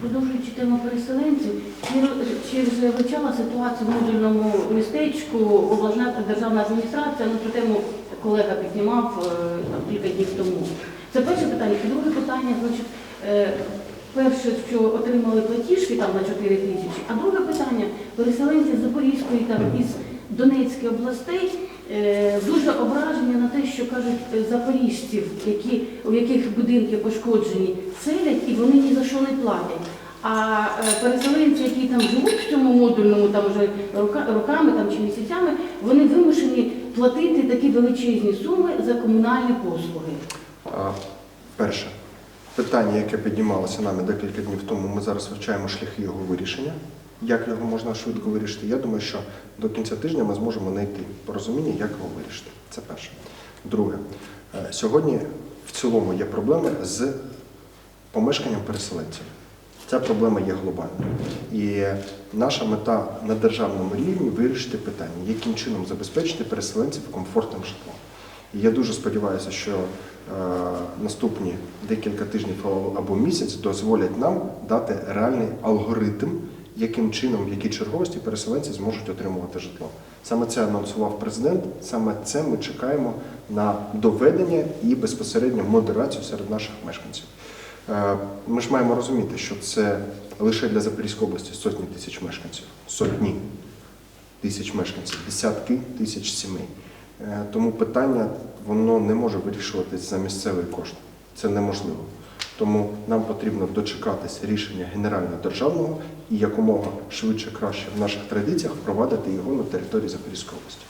Продовжуючи тему переселенців, чи, вже вивчала ситуацію в модульному містечку обласна державна адміністрація? Ну, цю тему колега піднімав е, кілька днів тому. Це перше питання. І друге питання, значить, е, перше, що отримали платіжки там на 4 тисячі, а друге питання, переселенці з Запорізької там із Донецької областей е, дуже ображені на те, що кажуть е, запоріжців, які, у яких будинки пошкоджені, селять і вони ні за що не платять. А е, переселенці, які там живуть в цьому модульному там вже роками там, чи місяцями, вони вимушені платити такі величезні суми за комунальні послуги. А, Перше питання, яке піднімалося нами декілька днів тому, ми зараз вивчаємо шляхи його вирішення. Як його можна швидко вирішити? Я думаю, що до кінця тижня ми зможемо знайти порозуміння, як його вирішити. Це перше. Друге, е, сьогодні в цілому є проблеми з помешканням переселенців. Ця проблема є глобальною. І наша мета на державному рівні вирішити питання, яким чином забезпечити переселенців комфортним житлом. І я дуже сподіваюся, що е, наступні декілька тижнів або місяць дозволять нам дати реальний алгоритм, яким чином, в якій черговості переселенці зможуть отримувати житло. Саме це анонсував президент, саме це ми чекаємо на доведення і безпосередньо модерацію серед наших мешканців. Е, Ми ж маємо розуміти, що це лише для Запорізької області сотні тисяч мешканців, сотні тисяч мешканців, десятки тисяч сімей. Е, Тому питання воно не може вирішуватись за місцевий кошт. Це неможливо. Тому нам потрібно дочекатися рішення генерального державного і якомога швидше краще в наших традиціях впровадити його на території Запорізької області.